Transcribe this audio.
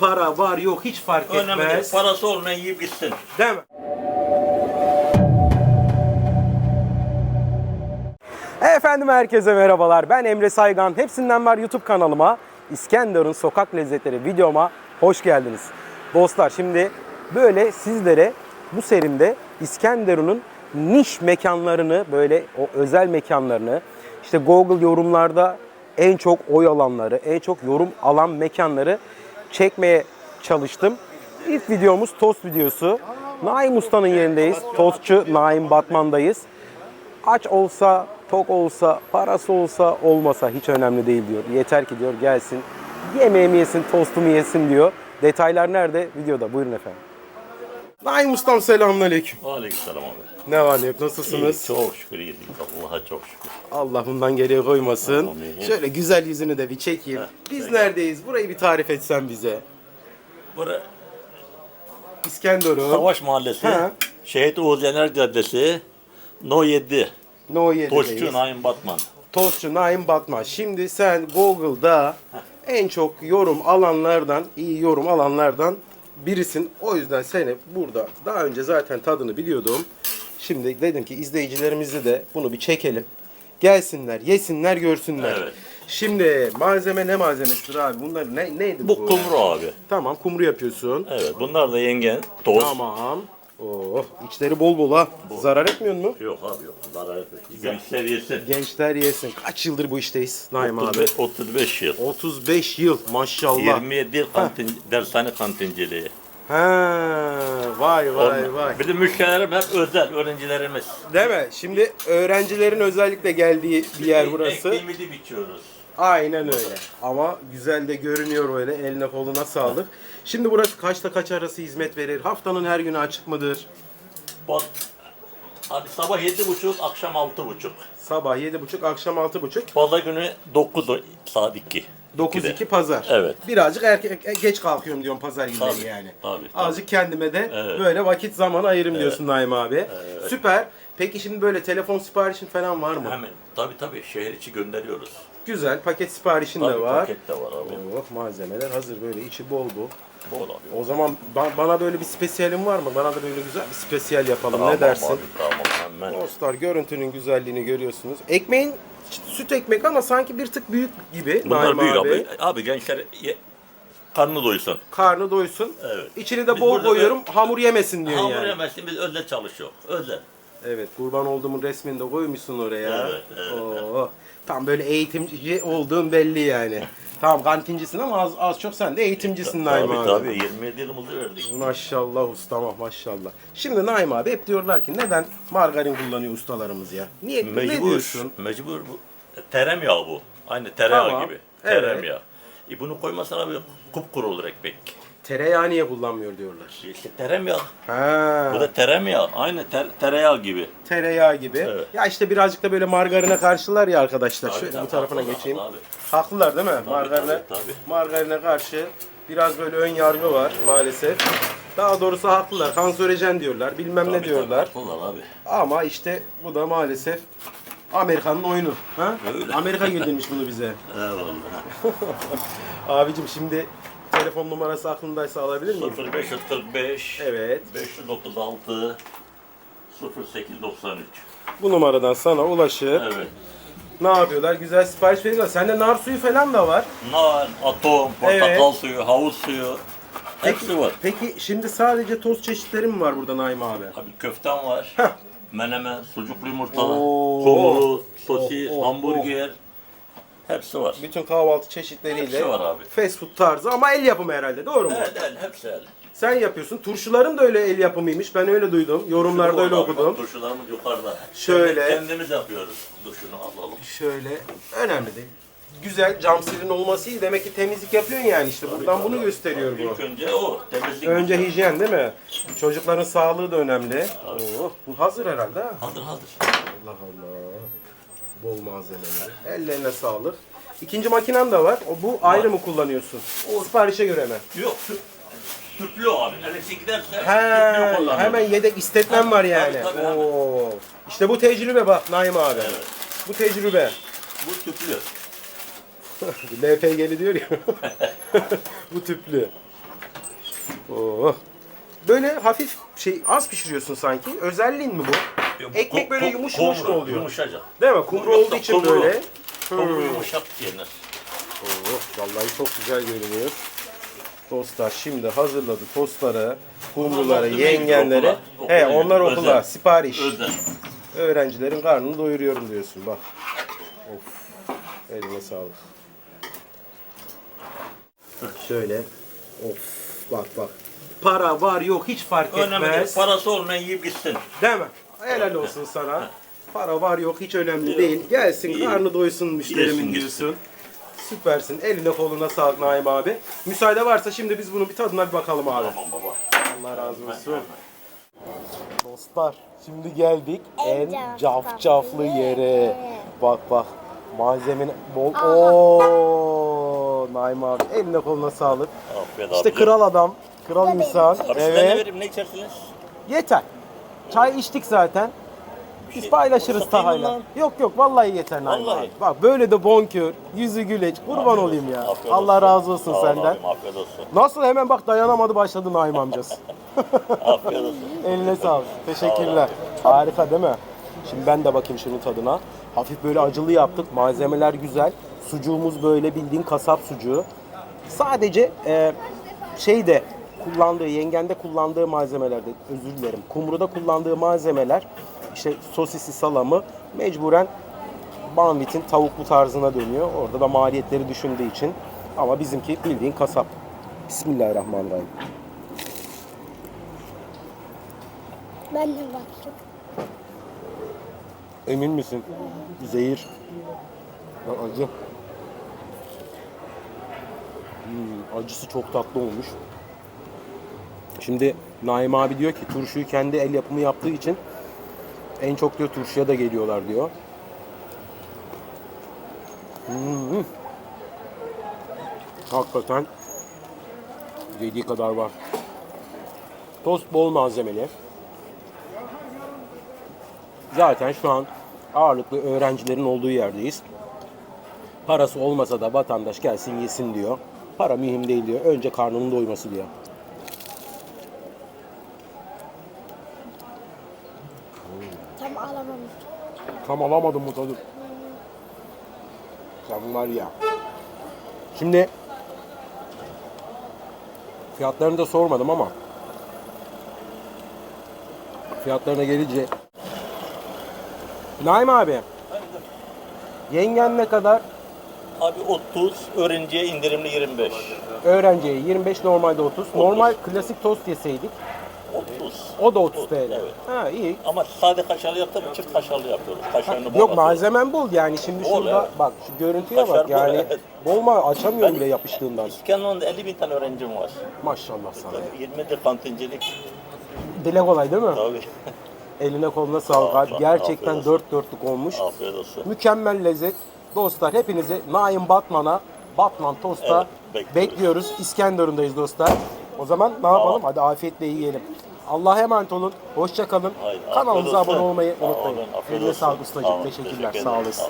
para var yok hiç fark Önemli değil. etmez. Parası olmayan yiyip gitsin. Değil mi? Efendim herkese merhabalar. Ben Emre Saygan. Hepsinden var YouTube kanalıma. İskenderun Sokak Lezzetleri videoma hoş geldiniz. Dostlar şimdi böyle sizlere bu serimde İskenderun'un niş mekanlarını böyle o özel mekanlarını işte Google yorumlarda en çok oy alanları, en çok yorum alan mekanları çekmeye çalıştım. İlk videomuz tost videosu. Naim Usta'nın yerindeyiz. Tostçu Naim Batman'dayız. Aç olsa, tok olsa, parası olsa, olmasa hiç önemli değil diyor. Yeter ki diyor gelsin, yemeğimi yesin, tostumu yesin diyor. Detaylar nerede? Videoda. Buyurun efendim. Naim Ustam selamünaleyküm. Aleykümselam abi. Ne var ne yok, İyi, nasılsınız? çok şükür iyiyiz. Allah'a çok şükür. Allah bundan geriye koymasın. Amin. Şöyle güzel yüzünü de bir çekeyim. Biz neredeyiz? Burayı bir tarif etsen bize. Burası İskenderun. Savaş Mahallesi, He. Şehit Oğuz Yener Caddesi, No 7, No 7'deyiz. Toşçu Naim Batman. Tostçu Naim Batman. Şimdi sen Google'da en çok yorum alanlardan, iyi yorum alanlardan birisin. O yüzden seni burada daha önce zaten tadını biliyordum. Şimdi dedim ki izleyicilerimizi de bunu bir çekelim. Gelsinler, yesinler, görsünler. Evet. Şimdi malzeme ne malzemesidir abi? Bunlar ne neydi bu? Bu kumru abi. Tamam, kumru yapıyorsun. Evet, bunlar da yengen, toz. Tamam. Oh, içleri bol bol ha. Zarar etmiyor mu? Yok abi yok. Zarar etmez. Gençler yesin. Gençler yesin. Kaç yıldır bu işteyiz Naim abi? 35, 35 yıl. 35 yıl maşallah. 27 yıl kantin, dershane kantinciliği. Ha, vay vay vay. Bir de müşterilerim hep özel öğrencilerimiz. Değil mi? Şimdi öğrencilerin özellikle geldiği bir yer burası. Ekmeğimizi biçiyoruz. Aynen öyle. Ama güzel de görünüyor öyle. Eline koluna sağlık. Şimdi burası kaçta kaç arası hizmet verir? Haftanın her günü açık mıdır? Bak, abi sabah yedi buçuk, akşam altı buçuk. Sabah 7.30, akşam 6.30. Pazar günü 9 saat 2. 9-2 pazar. Evet. Birazcık erke- geç kalkıyorum diyorum pazar günleri Tabii, yani. tabii, tabii. Azıcık kendime de Evet. böyle vakit zaman ayırım diyorsun Naim abi. Süper. Peki şimdi böyle telefon siparişin falan var mı? Hemen tabii tabii şehir içi gönderiyoruz. Güzel. Paket siparişin Tabii de var. paket de var abi. Oh malzemeler hazır böyle içi bol bu. Bol abi. O zaman ba- bana böyle bir spesiyalim var mı? Bana da böyle güzel bir spesiyal yapalım. Ne dersin? Abi, tamam hemen. Dostlar görüntünün güzelliğini görüyorsunuz. Ekmeğin süt ekmek ama sanki bir tık büyük gibi. Bunlar Naim büyük abi. abi. Abi gençler ye, karnı doysun. Karnı doysun. Evet. İçini de Biz bol burada koyuyorum. Hamur yemesin diyorsun Hamur yani. yemezsin biz özel çalışıyor. Özel. Evet kurban olduğumun resmini de koymuşsun oraya. Evet, evet. Oo, tam böyle eğitimci olduğun belli yani. tamam kantincisin ama az, az çok sen de eğitimcisin Naim Tabii abi. tabii 27 yılımızı verdik. Maşallah ustama maşallah. Şimdi Naim abi hep diyorlar ki neden margarin kullanıyor ustalarımız ya? Niye? ne Mecbur. diyorsun? Mecbur bu. Tereyağı bu. Aynı tereyağı Tamam, gibi. Tereyağı. E bunu koymasan abi kupkuru olur ekmek. Tereyağı niye kullanmıyor diyorlar. İşte tereyağı. Ha. Bu da tereyağı. Aynı ter- tereyağı gibi. tereyağı gibi. Evet. Ya işte birazcık da böyle margarine karşılar ya arkadaşlar. Tabii, Şöyle tabii, bu tarafına haklılar, geçeyim. abi. Haklılar değil mi? margarine, tabii, tabii. margarine karşı biraz böyle ön yargı var maalesef. Daha doğrusu haklılar. Kanserojen diyorlar. Bilmem ne Tabii, diyorlar. Tabii, haklılar abi. Ama işte bu da maalesef Amerika'nın oyunu. Ha? Öyle. Amerika yedirmiş bunu bize. Eyvallah. Abicim şimdi telefon numarası aklındaysa alabilir miyim? 0545 Evet. 536 0893. Bu numaradan sana ulaşıp Evet. ne yapıyorlar? Güzel sipariş veriyorlar. Sende nar suyu falan da var. Nar, atom, portakal Evet. suyu, havuz suyu. Hepsi var. Peki şimdi sadece toz çeşitleri mi var burada Naim abi? Abi köften var. Menemen, sucuklu yumurta, Oo. kumru, sosis, Oh, oh, hamburger. Hepsi var. Bütün kahvaltı çeşitleriyle Hepsi var abi. fast food tarzı ama el yapımı herhalde doğru mu? Evet, evet, hepsi el. Sen yapıyorsun. Turşuların da öyle el yapımıymış. Ben öyle duydum. Yorumlarda öyle Bak, okudum. Turşularımız yukarıda. Şöyle. Kendi- Kendimiz yapıyoruz. Duşunu alalım. Şöyle önemli değil. Güzel cam silin olması iyi. Demek ki temizlik yapıyorsun yani işte. Buradan bunu gösteriyor bu. İlk önce o. Temizlik. Önce hijyen değil mi? Çocukların sağlığı da önemli. Oh, bu hazır herhalde ha? Hazır hazır. Allah Allah. Bol malzemeler. Ellerine sağlık. İkinci makinen de var. O bu ayrı mı kullanıyorsun? O siparişe göre mi? Yok. tüp- Tüplü abi. Elektrik giderse tüplü He, hemen yedek istetmem var yani. Tabii, tabii, hemen. Oo. İşte bu tecrübe bak Naim abi. Evet. Bu tecrübe. Bu tüplü. LPG'li diyor ya. bu tüplü. Oh. Böyle hafif şey az pişiriyorsun sanki. Özelliğin mi bu? Ekmek böyle yumuş yumuş mu oluyor? Yumuşacak. Değil mi? Kumru olduğu için Kumru. böyle. Kumru yumuşak yenir. Oh, vallahi çok güzel görünüyor. Dostlar şimdi hazırladı tostları, kumruları, Onlar yengenleri. okula, okula He onlar özel. okula, sipariş. Özel. Öğrencilerin karnını doyuruyorum diyorsun bak. Of. Eline sağlık. Şöyle. Of. Bak bak. Para var yok hiç fark Önemli değil. etmez. Parası olmayan yiyip gitsin. Değil mi? Helal olsun sana. Para var yok hiç önemli değil. Gelsin İyi. karnı doysun müşterimin Yesin, diyorsun. Süpersin. Eline koluna sağlık Naim abi. Müsaade varsa şimdi biz bunun bir tadına bir bakalım abi. Tamam baba. Allah razı olsun. Dostlar şimdi geldik en En cafcaflı yere. Bak bak malzemenin bol. Oo, Naim abi eline koluna sağlık. Afiyet İşte abicim. kral adam, kral insan. Abi size ne Evet. vereyim ne içersiniz? Yeter. Çay içtik zaten. Biz şey- paylaşırız Taha'yla. Yok yok vallahi yeter Naim Vallahi. abi. Bak böyle de bonkör, yüzü güleç. Kurban olayım ya. Afiyet Allah olsun. razı olsun Sağ senden. abim, afiyet olsun. Nasıl hemen bak dayanamadı başladı Naim amcası. Afiyet olsun. Eline sağlık. Teşekkürler. Harika değil mi? Şimdi ben de bakayım şunun tadına. Hafif böyle acılı yaptık. Malzemeler güzel. Sucuğumuz böyle bildiğin kasap sucuğu. Sadece e, şeyde kullandığı, yengende kullandığı malzemelerde, özür dilerim, kumruda kullandığı malzemeler, işte sosisi salamı mecburen Banvit'in tavuklu tarzına dönüyor. Orada da maliyetleri düşündüğü için. Ama bizimki bildiğin kasap. Bismillahirrahmanirrahim. Ben de bakayım. Emin misin? Zehir. Bak acı. Hmm, acısı çok tatlı olmuş. Şimdi Naim abi diyor ki turşuyu kendi el yapımı yaptığı için en çok diyor turşuya da geliyorlar diyor. Hmm. Hakikaten dediği kadar var. Tost bol malzemeli. Zaten şu an ağırlıklı öğrencilerin olduğu yerdeyiz. Parası olmasa da vatandaş gelsin yesin diyor. Para mühim değil diyor. Önce karnının doyması diyor. Tam alamamış. Tam alamadım bu tadı. Sen var ya. Şimdi fiyatlarını da sormadım ama fiyatlarına gelince Naim abi yengen ne kadar? Abi 30, öğrenciye indirimli 25. Öğrenciye 25 normalde 30. Normal klasik tost yeseydik 30. o da 30 TL. Evet. Ha iyi. Ama sade kaşarlı yaptım, çift kaşarlı yapıyoruz. Kaşarını bol Yok atıyoruz. malzemen bol yani şimdi Bol, şurada evet. bak şu görüntüye Kaşar bak bol, yani evet. bol ma açamıyorum bile yapıştığından. İskenderun'da 50 bin tane öğrencim var. Maşallah sana. 20 de kantincilik. Dile kolay değil mi? Tabii. Eline koluna sağlık Sağ ol, abi. sağ ol. Gerçekten Afiyet dört dörtlük olmuş. Afiyet olsun. Mükemmel lezzet. Dostlar hepinizi Naim Batman'a, Batman Tost'a Evet, bekliyoruz. bekliyoruz. İskenderun'dayız dostlar. O zaman ne yapalım? Hadi afiyetle yiyelim. Allah'a emanet olun. Hoşça kalın. Kanalımıza abone olmayı unutmayın. Eline sağlık Sağ ustacığım. Teşekkürler. teşekkür Sağ olasın.